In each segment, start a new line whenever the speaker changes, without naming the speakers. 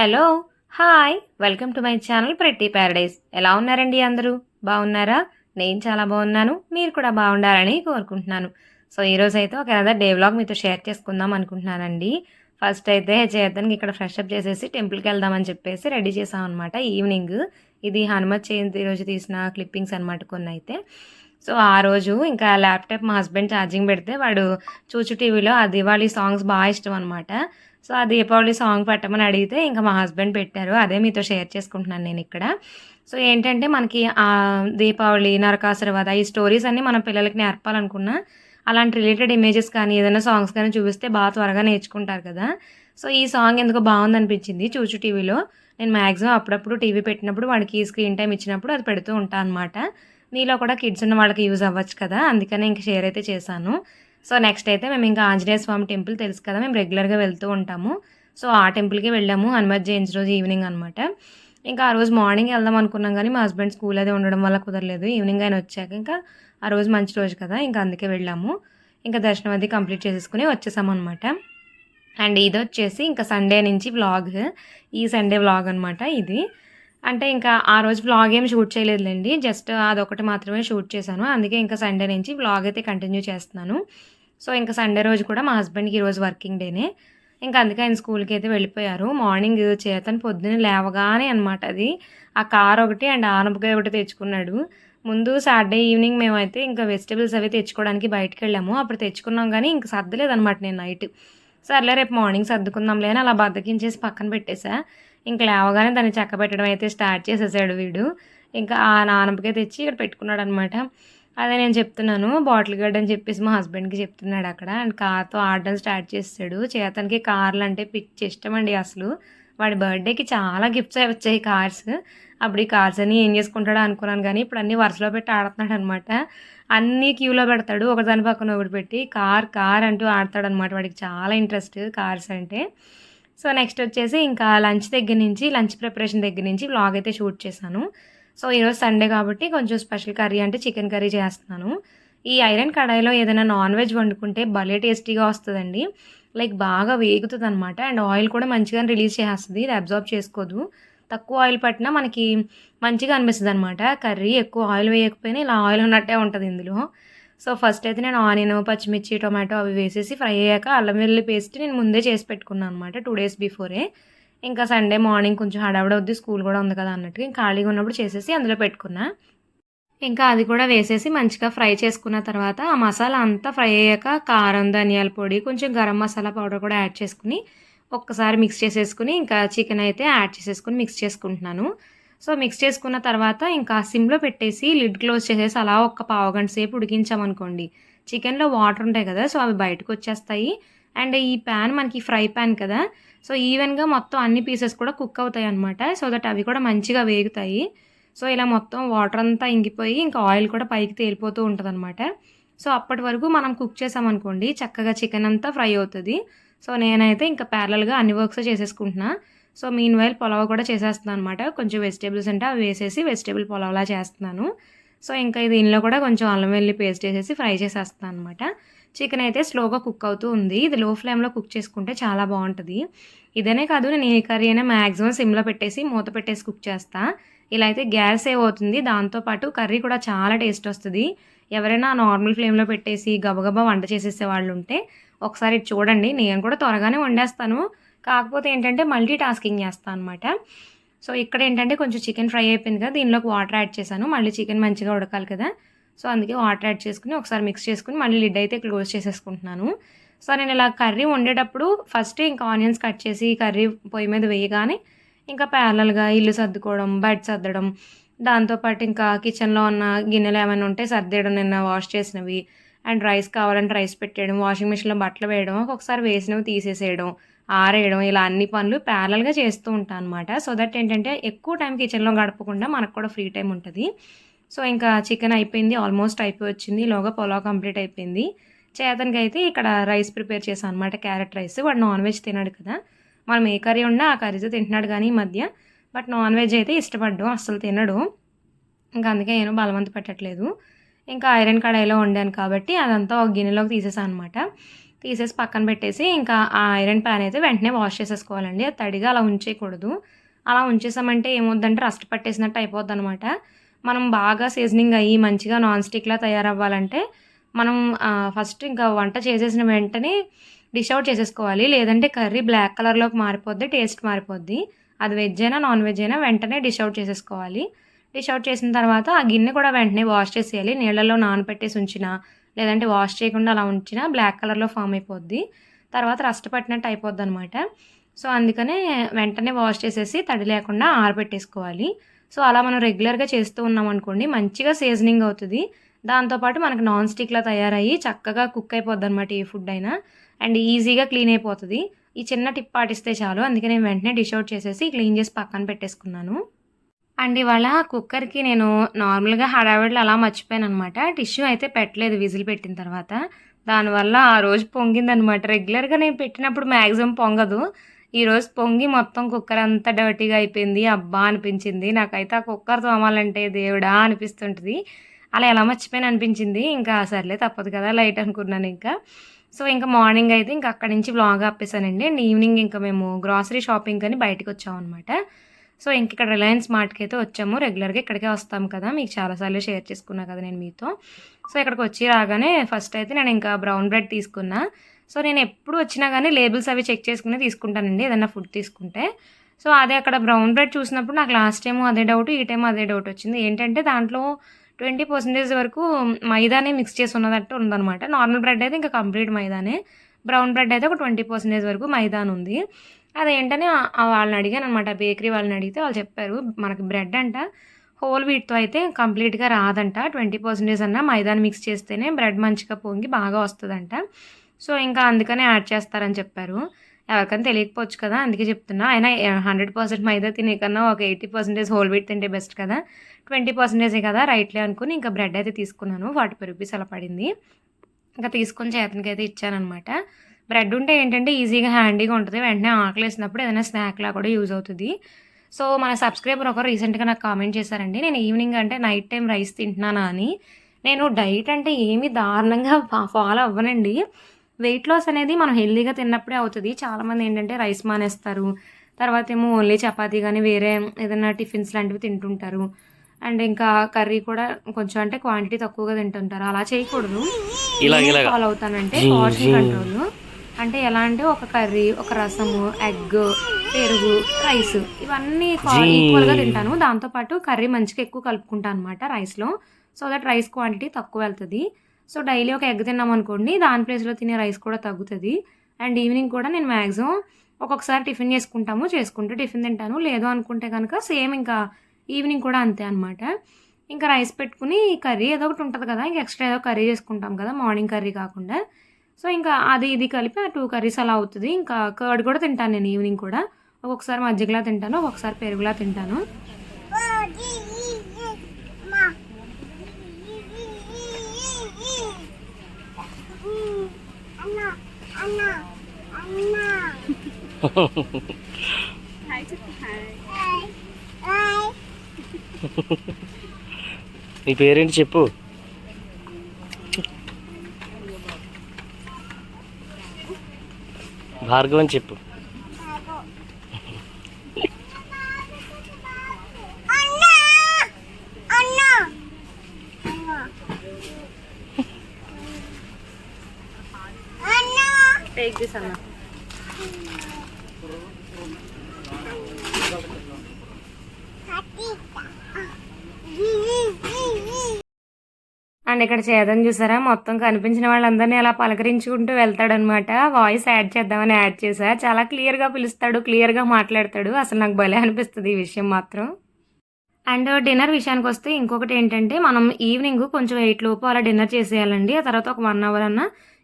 Hello hi welcome to my channel pretty paradise ఎలా ఉన్నారండి అందరూ? బాగున్నారా? నేను చాలా బాగున్నాను. మీరు కూడా బాగుండాలని కోరుకుంటున్నాను. సో ఈరోజు అయితే ఒక అదర్ డే వ్లాగ్ మీతో షేర్ చేసుకుందాం అనుకుంటున్నానండి. ఫస్ట్ అయితే చేతనికి ఇక్కడ ఫ్రెష్ అప్ చేసేసి టెంపుల్కి వెళ్దామని చెప్పేసి రెడీ చేసాం అనమాట ఈవినింగ్ ఇది హనుమత్ జయంతి రోజు తీసిన క్లిప్పింగ్స్ అనమాట కొన్ని అయితే. సో ఆ రోజు ఇంకా ల్యాప్టాప్ మా హస్బెండ్ ఛార్జింగ్ పెడితే వాడు చూచు టీవీలో ఆ దివాళీ సాంగ్స్ బాగా ఇష్టం అనమాట సో ఆ దీపావళి సాంగ్ పెట్టమని అడిగితే ఇంకా మా హస్బెండ్ పెట్టారు. అదే మీతో షేర్ చేసుకుంటున్నాను నేను ఇక్కడ. సో ఏంటంటే మనకి ఆ దీపావళి నరకాసుర ఈ స్టోరీస్ అన్నీ మన పిల్లలకి నేర్పాలనుకున్నా అలాంటి రిలేటెడ్ ఇమేజెస్ కానీ ఏదైనా సాంగ్స్ కానీ చూపిస్తే బాగా త్వరగా నేర్చుకుంటారు కదా. సో ఈ సాంగ్ ఎందుకో బాగుంది అనిపించింది చూచు టీవీలో. నేను మ్యాక్సిమం అప్పుడప్పుడు టీవీ పెట్టినప్పుడు వాడికి స్క్రీన్ టైం ఇచ్చినప్పుడు అది పెడుతూ ఉంటాను అనమాట మీలో కూడా కిడ్స్ ఉన్న వాళ్ళకి యూజ్ అవ్వచ్చు కదా అందుకనే ఇంక షేర్ అయితే చేశాను. సో నెక్స్ట్ అయితే మేము ఇంకా ఆంజనేయ స్వామి టెంపుల్ తెలుసు కదా మేము రెగ్యులర్గా వెళ్తూ ఉంటాము. సో ఆ టెంపుల్కి వెళ్ళాము హనుమత్ జయంతి రోజు ఈవినింగ్ అనమాట ఇంకా ఆ రోజు మార్నింగ్ వెళ్దాం అనుకున్నాం కానీ మా హస్బెండ్ స్కూల్ అదే ఉండడం వల్ల కుదరలేదు. ఈవినింగ్ ఆయన వచ్చాక ఇంకా ఆ రోజు మంచి రోజు కదా ఇంకా అందుకే వెళ్ళాము. ఇంకా దర్శనం అది కంప్లీట్ చేసేసుకుని వచ్చేసామన్నమాట అండ్ ఇది వచ్చేసి ఇంకా సండే నుంచి వ్లాగ్ ఈ సండే వ్లాగ్ అనమాట ఇది. అంటే ఇంకా ఆ రోజు వ్లాగ్ ఏం షూట్ చేయలేదులేండి. జస్ట్ అదొకటి మాత్రమే షూట్ చేశాను. అందుకే ఇంకా సండే నుంచి వ్లాగ్ అయితే కంటిన్యూ చేస్తున్నాను. సో ఇంకా సండే రోజు కూడా మా హస్బెండ్కి ఈరోజు వర్కింగ్ డేనే ఇంకా అందుకే ఆయన స్కూల్కి అయితే వెళ్ళిపోయారు. మార్నింగ్ చేతను పొద్దున్న లేవగానే అనమాట అది. ఆ కార్ ఒకటి అండ్ ఆనపకాయ ఒకటి తెచ్చుకున్నాడు. ముందు సాటర్డే ఈవినింగ్ మేమైతే ఇంకా వెజిటేబుల్స్ అవి తెచ్చుకోవడానికి బయటకు వెళ్ళాము. అప్పుడు తెచ్చుకున్నాం కానీ ఇంకా సర్దలేదు అనమాట నేను నైట్ సర్లే రేపు మార్నింగ్ సర్దుకుందాంలే అని అలా బద్దకించేసి పక్కన పెట్టేశా. ఇంకా లేవగానే దాన్ని చెక్క పెట్టడం అయితే స్టార్ట్ చేసేసాడు వీడు. ఇంకా ఆ నానపకాయ తెచ్చి ఇక్కడ పెట్టుకున్నాడు అనమాట అదే నేను చెప్తున్నాను బాటిల్ గడ్ అని చెప్పేసి మా హస్బెండ్కి చెప్తున్నాడు అక్కడ. అండ్ కార్తో ఆడడం స్టార్ట్ చేస్తాడు. చేతనికి కార్లు అంటే పిచ్చి ఇష్టం అండి అసలు. వాడి బర్త్డేకి చాలా గిఫ్ట్స్ అవి వచ్చాయి కార్స్. అప్పుడు ఈ కార్స్ అని ఏం చేసుకుంటాడో అనుకున్నాను కానీ ఇప్పుడు అన్ని వరుసలో పెట్టి ఆడుతున్నాడు అనమాట అన్నీ క్యూలో పెడతాడు ఒకదాని పక్కన ఒకటి పెట్టి. కార్ కార్ అంటూ ఆడతాడు అనమాట వాడికి చాలా ఇంట్రెస్ట్ కార్స్ అంటే. సో నెక్స్ట్ వచ్చేసి ఇంకా లంచ్ దగ్గర నుంచి లంచ్ ప్రిపరేషన్ దగ్గర నుంచి బ్లాగ్ అయితే షూట్ చేశాను. సో ఈరోజు సండే కాబట్టి కొంచెం స్పెషల్ కర్రీ అంటే చికెన్ కర్రీ చేస్తున్నాను. ఈ ఐరన్ కడాయిలో ఏదైనా నాన్ వెజ్ వండుకుంటే భలే టేస్టీగా వస్తుందండి. లైక్ బాగా వేగుతుంది అనమాట అండ్ ఆయిల్ కూడా మంచిగా రిలీజ్ చేస్తుంది ఇది అబ్జర్వ్ చేసుకోదు. తక్కువ ఆయిల్ పట్టినా మనకి మంచిగా అనిపిస్తుంది అనమాట కర్రీ ఎక్కువ ఆయిల్ వేయకపోయినా ఇలా ఆయిల్ ఉన్నట్టే ఉంటుంది ఇందులో. సో ఫస్ట్ అయితే నేను ఆనియన్ పచ్చిమిర్చి టొమాటో అవి వేసేసి ఫ్రై అయ్యాక అల్లం వెల్లుల్లి పేస్ట్ నేను ముందే చేసి పెట్టుకున్నాను అనమాట టూ డేస్ బిఫోరే ఇంకా సండే మార్నింగ్ కొంచెం హడావిడ వద్దు స్కూల్ కూడా ఉంది కదా అన్నట్టు ఇంకా ఖాళీగా ఉన్నప్పుడు చేసేసి అందులో పెట్టుకున్నా. ఇంకా అది కూడా వేసేసి మంచిగా ఫ్రై చేసుకున్న తర్వాత ఆ మసాలా అంతా ఫ్రై అయ్యాక కారం ధనియాల పొడి కొంచెం గరం మసాలా పౌడర్ కూడా యాడ్ చేసుకుని ఒక్కసారి మిక్స్ చేసేసుకుని ఇంకా చికెన్ అయితే యాడ్ చేసేసుకుని మిక్స్ చేసుకుంటున్నాను. సో మిక్స్ చేసుకున్న తర్వాత ఇంకా సిమ్లో పెట్టేసి లిడ్ క్లోజ్ చేసేసి అలా ఒక పావు గంట సేపు ఉడికించామనుకోండి చికెన్లో వాటర్ ఉంటాయి కదా సో అవి బయటకు వచ్చేస్తాయి. అండ్ ఈ ప్యాన్ మనకి ఫ్రై ప్యాన్ కదా సో ఈవెన్గా మొత్తం అన్ని పీసెస్ కూడా కుక్ అవుతాయి అనమాట సో దట్ అవి కూడా మంచిగా వేగుతాయి. సో ఇలా మొత్తం వాటర్ అంతా ఇంగిపోయి ఇంకా ఆయిల్ కూడా పైకి తేలిపోతూ ఉంటుంది అనమాట సో అప్పటి వరకు మనం కుక్ చేసామనుకోండి చక్కగా చికెన్ అంతా ఫ్రై అవుతుంది. సో నేనైతే ఇంకా ప్యారలల్గా అన్ని వర్క్స్ చేసేసుకుంటున్నా. సో మీన్ వైల్ పొలవ కూడా చేసేస్తున్నాను అనమాట కొంచెం వెజిటేబుల్స్ అంటే అవి వేసేసి వెజిటేబుల్ పొలవలా చేస్తున్నాను. సో ఇంకా దీనిలో కూడా కొంచెం అల్లం వెల్లి పేస్ట్ వేసేసి ఫ్రై చేసేస్తాను అనమాట చికెన్ అయితే స్లోగా కుక్ అవుతూ ఉంది. ఇది లో ఫ్లేమ్లో కుక్ చేసుకుంటే చాలా బాగుంటుంది. ఇదనే కాదు నేను ఏ కర్రీ అయినా మ్యాక్సిమం సిమ్లో పెట్టేసి మూత పెట్టేసి కుక్ చేస్తా. ఇలా అయితే గ్యాస్ సేవ్ అవుతుంది. దాంతోపాటు కర్రీ కూడా చాలా టేస్ట్ వస్తుంది. ఎవరైనా నార్మల్ ఫ్లేమ్లో పెట్టేసి గబగబా వంట చేసేసే వాళ్ళు ఉంటే ఒకసారి చూడండి. నేను కూడా త్వరగానే వండేస్తాను. కాకపోతే ఏంటంటే మల్టీ టాస్కింగ్ చేస్తాను అనమాట సో ఇక్కడ ఏంటంటే కొంచెం చికెన్ ఫ్రై అయిపోయింది కదా దీనిలోకి వాటర్ యాడ్ చేశాను. మళ్ళీ చికెన్ మంచిగా ఉడకాలి కదా. సో అందుకే వాటర్ యాడ్ చేసుకుని ఒకసారి మిక్స్ చేసుకుని మళ్ళీ లిడ్ అయితే క్లోజ్ చేసేసుకుంటున్నాను. సో నేను ఇలా కర్రీ వండేటప్పుడు ఫస్ట్ ఇంకా ఆనియన్స్ కట్ చేసి కర్రీ పొయ్యి మీద వేయగానే ఇంకా ప్యారలల్గా ఇల్లు సర్దుకోవడం బెడ్ సర్దడం దాంతోపాటు ఇంకా కిచెన్లో ఉన్న గిన్నెలు ఏమైనా ఉంటే సర్దేయడం నిన్న వాష్ చేసినవి అండ్ రైస్ కావాలంటే రైస్ పెట్టేయడం వాషింగ్ మిషన్లో బట్టలు వేయడం ఒక్కొక్కసారి వేసినవి తీసేసేయడం ఆరేయడం ఇలా అన్ని పనులు ప్యారల్గా చేస్తూ ఉంటాను అనమాట సో దట్ ఏంటంటే ఎక్కువ టైం కిచెన్లో గడపకుండా మనకు కూడా ఫ్రీ టైం ఉంటుంది. సో ఇంకా చికెన్ అయిపోయింది ఆల్మోస్ట్ అయిపోయి వచ్చింది లోగా పొలావ్ కంప్లీట్ అయిపోయింది. చేతనికి అయితే ఇక్కడ రైస్ ప్రిపేర్ చేశాను అనమాట క్యారెట్ రైస్ వాడు నాన్ వెజ్ తినాడు కదా. మనం ఏ కర్రీ ఉన్నా ఆ కర్రీతో తింటున్నాడు కానీ ఈ మధ్య. బట్ నాన్ వెజ్ అయితే ఇష్టపడ్డు అస్సలు తినడు. ఇంకా అందుకే నేను బలవంత పెట్టట్లేదు. ఇంకా ఐరన్ కడాయిలో వండాను కాబట్టి అదంతా ఒక గిన్నెలోకి తీసేసాను అనమాట తీసేసి పక్కన పెట్టేసి ఇంకా ఆ ఐరన్ ప్యాన్ అయితే వెంటనే వాష్ చేసేసుకోవాలండి. అది తడిగా అలా ఉంచేయకూడదు. అలా ఉంచేసామంటే ఏమవుద్దంటే రస్ట్ పట్టేసినట్టు అయిపోద్ది అనమాట మనం బాగా సీజనింగ్ అయ్యి మంచిగా నాన్ స్టిక్లా తయారవ్వాలంటే మనం ఫస్ట్ ఇంకా వంట చేసేసిన వెంటనే డిష్ అవుట్ చేసేసుకోవాలి. లేదంటే కర్రీ బ్లాక్ కలర్లోకి మారిపోద్ది టేస్ట్ మారిపోద్ది. అది వెజ్ అయినా నాన్ వెజ్ అయినా వెంటనే డిష్ అవుట్ చేసేసుకోవాలి. డిష్ అవుట్ చేసిన తర్వాత ఆ గిన్నె కూడా వెంటనే వాష్ చేసేయాలి. నీళ్ళలో నానబెట్టేసి ఉంచిన లేదంటే వాష్ చేయకుండా అలా ఉంచినా బ్లాక్ కలర్లో ఫామ్ అయిపోద్ది. తర్వాత రస్ట్ పట్టినట్టు అయిపోద్ది అనమాట సో అందుకనే వెంటనే వాష్ చేసేసి తడి లేకుండా ఆరబెట్టేసుకోవాలి. సో అలా మనం రెగ్యులర్గా చేస్తూ ఉన్నాం అనుకోండి మంచిగా సీజనింగ్ అవుతుంది. దాంతోపాటు మనకు నాన్ స్టిక్లా తయారయ్యి చక్కగా కుక్ అయిపోద్ది అనమాట ఏ ఫుడ్ అయినా. అండ్ ఈజీగా క్లీన్ అయిపోతుంది. ఈ చిన్న టిప్ పాటిస్తే చాలు. అందుకే నేను వెంటనే డిష్ అవుట్ చేసేసి క్లీన్ చేసి పక్కన పెట్టేసుకున్నాను. అండ్ ఇవాళ కుక్కర్కి నేను నార్మల్గా హడావిడిలో అలా మర్చిపోయాను అనమాట టిష్యూ అయితే పెట్టలేదు విజిల్ పెట్టిన తర్వాత. దానివల్ల ఆ రోజు పొంగిందనమాట రెగ్యులర్గా నేను పెట్టినప్పుడు మ్యాక్సిమం పొంగదు. ఈరోజు పొంగి మొత్తం కుక్కర్ అంతా డర్టీగా అయిపోయింది. అబ్బా అనిపించింది. నాకైతే ఆ కుక్కర్ తోమాలంటే దేవుడా అనిపిస్తుంటుంది. అలా ఎలా మర్చిపోయాను అనిపించింది. ఇంకా సర్లే తప్పదు కదా లైట్ అనుకున్నాను ఇంకా. సో ఇంకా మార్నింగ్ అయితే ఇంకా అక్కడి నుంచి బ్లాగ్ ఆపేసానండి అండ్ ఈవినింగ్ ఇంకా మేము గ్రాసరీ షాపింగ్ అని బయటకు వచ్చామన్నమాట. సో ఇంక ఇక్కడ రిలయన్స్ మార్ట్కి అయితే వచ్చాము. రెగ్యులర్గా ఇక్కడికే వస్తాం కదా. మీకు చాలాసార్లు షేర్ చేసుకున్నా కదా నేను మీతో. సో ఇక్కడికి వచ్చి రాగానే ఫస్ట్ అయితే నేను ఇంకా బ్రౌన్ బ్రెడ్ తీసుకున్నా. సో నేను ఎప్పుడు వచ్చినా కానీ లేబుల్స్ అవి చెక్ చేసుకుని తీసుకుంటానండి ఏదన్నా ఫుడ్ తీసుకుంటే. సో అదే అక్కడ బ్రౌన్ బ్రెడ్ చూసినప్పుడు నాకు లాస్ట్ టైం అదే డౌట్ ఈ టైం అదే డౌట్ వచ్చింది. ఏంటంటే దాంట్లో ట్వంటీ పర్సెంటేజ్ వరకు మైదానే మిక్స్ చేసి ఉన్నదట్టు ఉందన్నమాట. నార్మల్ బ్రెడ్ అయితే ఇంకా కంప్లీట్ మైదానే. బ్రౌన్ బ్రెడ్ అయితే ఒక ట్వంటీ పర్సెంటేజ్ వరకు మైదాన్ ఉంది అదేంటనే వాళ్ళని అడిగాను అనమాట బేకరీ వాళ్ళని అడిగితే వాళ్ళు చెప్పారు మనకి బ్రెడ్ అంట హోల్ వీట్తో అయితే కంప్లీట్గా రాదంట. ట్వంటీ పర్సెంటేజ్ అన్న మైదాని మిక్స్ చేస్తేనే బ్రెడ్ మంచిగా పొంగి బాగా వస్తుందంట. సో ఇంకా అందుకనే యాడ్ చేస్తారని చెప్పారు. ఎవరికైనా తెలియకపోవచ్చు కదా అందుకే చెప్తున్నా. అయినా హండ్రెడ్ పర్సెంట్ మైదా తినే కన్నా ఒక ఎయిటీ పర్సెంటేజ్ హోల్ వీట్ తింటే బెస్ట్ కదా. ట్వంటీ పర్సెంటేజే కదా రైట్లే అనుకుని ఇంకా బ్రెడ్ అయితే తీసుకున్నాను. ఫార్టీ ఫైవ్ రూపీస్ అలా పడింది. ఇంకా తీసుకొని చేతనికి అయితే ఇచ్చానమాట బ్రెడ్ ఉంటే ఏంటంటే ఈజీగా హ్యాండీగా ఉంటుంది. వెంటనే ఆకలి వేసినప్పుడు ఏదైనా స్నాక్లా కూడా యూజ్ అవుతుంది. సో మన సబ్స్క్రైబర్ ఒకరు రీసెంట్గా నాకు కామెంట్ చేశారండి. నేను ఈవినింగ్ అంటే నైట్ టైం రైస్ తింటున్నానా అని. నేను డైట్ అంటే ఏమీ దారుణంగా ఫాలో అవ్వనండి. వెయిట్ లాస్ అనేది మనం హెల్దీగా తిన్నప్పుడే అవుతుంది. చాలామంది ఏంటంటే రైస్ మానేస్తారు. తర్వాత ఏమో ఓన్లీ చపాతీ కానీ వేరే ఏదైనా టిఫిన్స్ లాంటివి తింటుంటారు. అండ్ ఇంకా కర్రీ కూడా కొంచెం అంటే క్వాంటిటీ తక్కువగా తింటుంటారు. అలా చేయకూడదు. ఫాలో అవుతానంటే పోర్షన్ కంట్రోల్. అంటే ఎలా అంటే ఒక కర్రీ ఒక రసము ఎగ్ పెరుగు రైస్ ఇవన్నీ ఈక్వల్గా తింటాను. దాంతోపాటు కర్రీ మంచిగా ఎక్కువ కలుపుకుంటాను అనమాట రైస్లో. సో దట్ రైస్ క్వాంటిటీ తక్కువ వెళ్తుంది. సో డైలీ ఒక ఎగ్ తిన్నాం అనుకోండి దాని ప్లేస్లో తినే రైస్ కూడా తగ్గుతుంది. అండ్ ఈవినింగ్ కూడా నేను మ్యాక్సిమం ఒక్కొక్కసారి టిఫిన్ చేసుకుంటాము చేసుకుంటూ టిఫిన్ తింటాను. లేదు అనుకుంటే కనుక సేమ్ ఇంకా ఈవినింగ్ కూడా అంతే అనమాట ఇంకా రైస్ పెట్టుకుని కర్రీ ఏదో ఒకటి ఉంటుంది కదా ఇంకా ఎక్స్ట్రా ఏదో కర్రీ చేసుకుంటాం కదా మార్నింగ్ కర్రీ కాకుండా. సో ఇంకా అది ఇది కలిపి ఆ టూ కర్రీస్ అలా అవుతుంది. ఇంకా కర్డ్ కూడా తింటాను నేను ఈవినింగ్ కూడా. ఒక్కొక్కసారి మజ్జిగలా తింటాను ఒక్కొక్కసారి పెరుగులా తింటాను.
నీ పేరేంటి చెప్పు. భార్గవ్ అని చెప్పు
టేక్ దిస్ అన్న చూడండి ఇక్కడ చేదని చూసారా? మొత్తం కనిపించిన వాళ్ళందరినీ అలా పలకరించుకుంటూ వెళ్తాడనమాట. వాయిస్ యాడ్ చేద్దామని యాడ్ చేసా చాలా క్లియర్గా పిలుస్తాడు క్లియర్గా మాట్లాడతాడు. అసలు నాకు భలే అనిపిస్తుంది ఈ విషయం మాత్రం. అండ్ డిన్నర్ విషయానికి వస్తే ఇంకొకటి ఏంటంటే మనం ఈవినింగ్ కొంచెం ఎయిట్ లోపు అలా డిన్నర్ చేసేయాలండి. ఆ తర్వాత ఒక వన్ అవర్ అన్న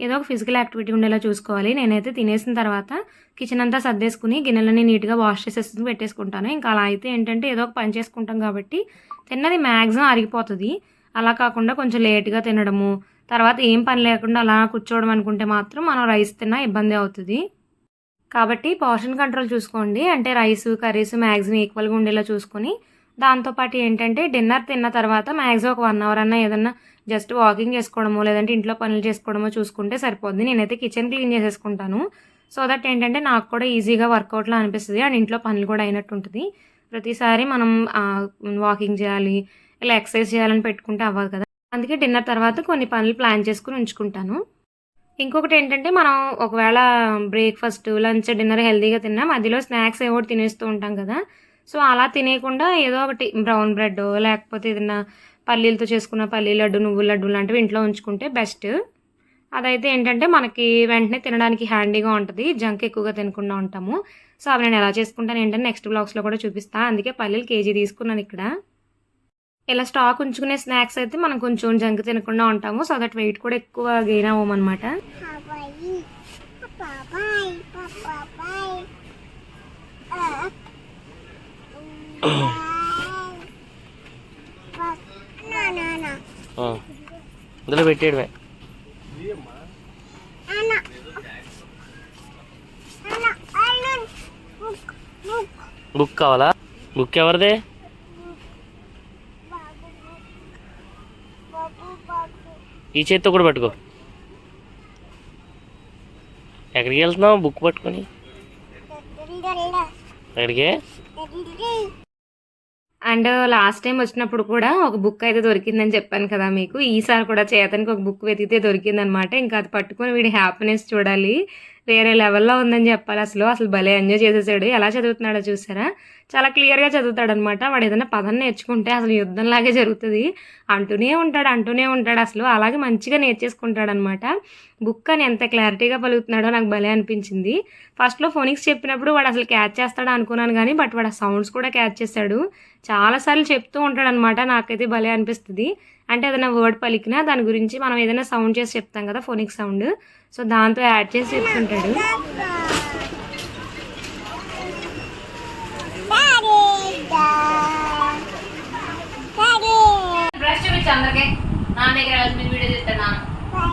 ఏదో ఒక ఫిజికల్ యాక్టివిటీ ఉండేలా చూసుకోవాలి. నేనైతే తినేసిన తర్వాత కిచెన్ అంతా సర్దేసుకుని గిన్నెలన్నీ నీట్గా వాష్ చేసేసుకుని పెట్టేసుకుంటాను. ఇంకా అలా అయితే ఏంటంటే ఏదో ఒక పని చేసుకుంటాం కాబట్టి తిన్నది మ్యాక్సిమం అరిగిపోతుంది అలా కాకుండా కొంచెం లేట్గా తినడము తర్వాత ఏం పని లేకుండా అలా కూర్చోవడం అనుకుంటే మాత్రం మనం రైస్ తిన్నా ఇబ్బంది అవుతుంది. కాబట్టి పోర్షన్ కంట్రోల్ చూసుకోండి. అంటే రైస్ కర్రీస్ మ్యాక్సిమం ఈక్వల్గా ఉండేలా చూసుకొని దాంతోపాటు ఏంటంటే డిన్నర్ తిన్న తర్వాత మ్యాక్సిమం ఒక వన్ అవర్ అన్నా ఏదన్నా జస్ట్ వాకింగ్ చేసుకోవడమో లేదంటే ఇంట్లో పనులు చేసుకోవడమో చూసుకుంటే సరిపోద్ది. నేనైతే కిచెన్ క్లీన్ చేసేసుకుంటాను. సో దట్ ఏంటంటే నాకు కూడా ఈజీగా వర్కౌట్లో అనిపిస్తుంది. అండ్ ఇంట్లో పనులు కూడా అయినట్టు ఉంటుంది. ప్రతిసారి మనం వాకింగ్ చేయాలి ఇలా ఎక్సర్సైజ్ చేయాలని పెట్టుకుంటే అవ్వదు కదా. అందుకే డిన్నర్ తర్వాత కొన్ని పనులు ప్లాన్ చేసుకుని ఉంచుకుంటాను. ఇంకొకటి ఏంటంటే మనం ఒకవేళ బ్రేక్ఫాస్ట్ లంచ్ డిన్నర్ హెల్తీగా తిన్నా మధ్యలో స్నాక్స్ ఏవో తినేస్తూ ఉంటాం కదా. సో అలా తినేయకుండా ఏదో ఒకటి బ్రౌన్ బ్రెడ్ లేకపోతే ఏదైనా పల్లీలతో చేసుకున్న పల్లీ లడ్డు నువ్వుల లడ్డు లాంటివి ఇంట్లో ఉంచుకుంటే బెస్ట్ అదైతే ఏంటంటే మనకి వెంటనే తినడానికి హ్యాండీగా ఉంటుంది. జంక్ ఎక్కువగా తినకుండా ఉంటాము. సో అవి నేను ఎలా చేసుకుంటాను ఏంటంటే నెక్స్ట్ బ్లాగ్స్లో కూడా చూపిస్తాను అందుకే పల్లీలు కేజీ తీసుకున్నాను ఇక్కడ. ఇలా స్టాక్ ఉంచుకునే స్నాక్స్ అయితే మనం కొంచెం జంక్ తినకుండా ఉంటాము. సో దట్ వెయిట్ కూడా ఎక్కువ గెయిన్
పెట్టేయడమే.
Look, look.
బుక్ కావాలా? బుక్ ఎవరిదే? ఈ చేత్తో కూడా పట్టుకో. ఎక్కడికి వెళ్తున్నావు? బుక్ పట్టుకొని. ఎక్కడికే?
అండ్ లాస్ట్ టైం వచ్చినప్పుడు కూడా ఒక బుక్ అయితే దొరికిందని చెప్పాను కదా మీకు. ఈసారి కూడా చేతనికి ఒక బుక్ వెతికితే దొరికిందనమాట. ఇంకా అది పట్టుకొని వీడి హ్యాపీనెస్ చూడాలి. వేరే లెవెల్లో ఉందని చెప్పాలి. అసలు అసలు భలే ఎంజాయ్ చేసేసాడు. ఎలా చదువుతున్నాడో చూసారా? చాలా క్లియర్గా చదువుతాడు అనమాట వాడు ఏదైనా పదం నేర్చుకుంటే అసలు యుద్ధంలాగే జరుగుతుంది. అంటూనే ఉంటాడు అంటూనే ఉంటాడు అసలు. అలాగే మంచిగా నేర్చేసుకుంటాడనమాట. బుక్ అని ఎంత క్లారిటీగా పలుకుతున్నాడో నాకు భలే అనిపించింది. ఫస్ట్లో ఫోనిక్స్ చెప్పినప్పుడు వాడు అసలు క్యాచ్ చేస్తాడు అనుకున్నాను కానీ బట్ వాడు సౌండ్స్ కూడా క్యాచ్ చేస్తాడు చాలాసార్లు చెప్తూ ఉంటాడనమాట నాకైతే భలే అనిపిస్తుంది. అంటే ఏదైనా వర్డ్ పలికినా దాని గురించి మనం ఏదైనా సౌండ్ చేసి చెప్తాం కదా ఫోనిక్ సౌండ్. సో దాంతో యాడ్ చేసి చెప్తుంటాడు. చూపించు అందరికీ. నా దగ్గర వీడియో చెప్తాను
Bye.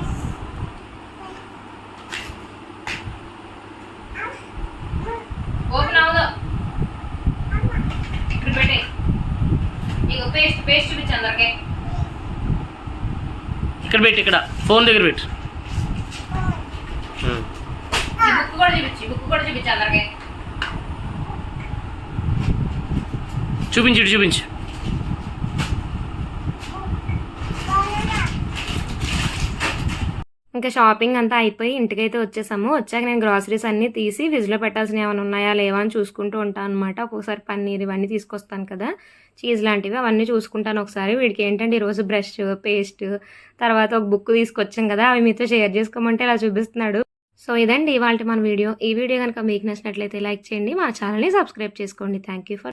ఓపెన్ అవ్వదు. పెట్టి ఇక పేస్ట్ పేస్ట్ చూపించు అందరికీ.
ఇక్కడ పెట్టి ఇక్కడ. ఫోన్ దగ్గర పెట్టు.
బుక్ కూడా చూపించు బుక్ కూడా చూపించు అందరికీ.
చూపించు చూపించు.
ఇంకా షాపింగ్ అంతా అయిపోయి ఇంటికైతే వచ్చేసాము. వచ్చాక నేను గ్రాసరీస్ అన్నీ తీసి ఫ్రిడ్జ్లో పెట్టాల్సినవి ఏమైనా ఉన్నాయా లేవా అని చూసుకుంటూ ఉంటాను అనమాట ఒక్కొక్కసారి పన్నీర్ ఇవన్నీ తీసుకొస్తాను కదా. చీజ్ లాంటివి అవన్నీ చూసుకుంటాను ఒకసారి. వీడికి ఏంటంటే ఈరోజు బ్రష్ పేస్ట్ తర్వాత ఒక బుక్ తీసుకొచ్చాం కదా అవి మీతో షేర్ చేసుకోమంటే ఇలా చూపిస్తున్నాడు. సో ఇదండి ఇవాళ మన వీడియో. ఈ వీడియో కనుక మీకు నచ్చినట్లయితే లైక్ చేయండి. మా ఛానల్ని సబ్స్క్రైబ్ చేసుకోండి. Thank you for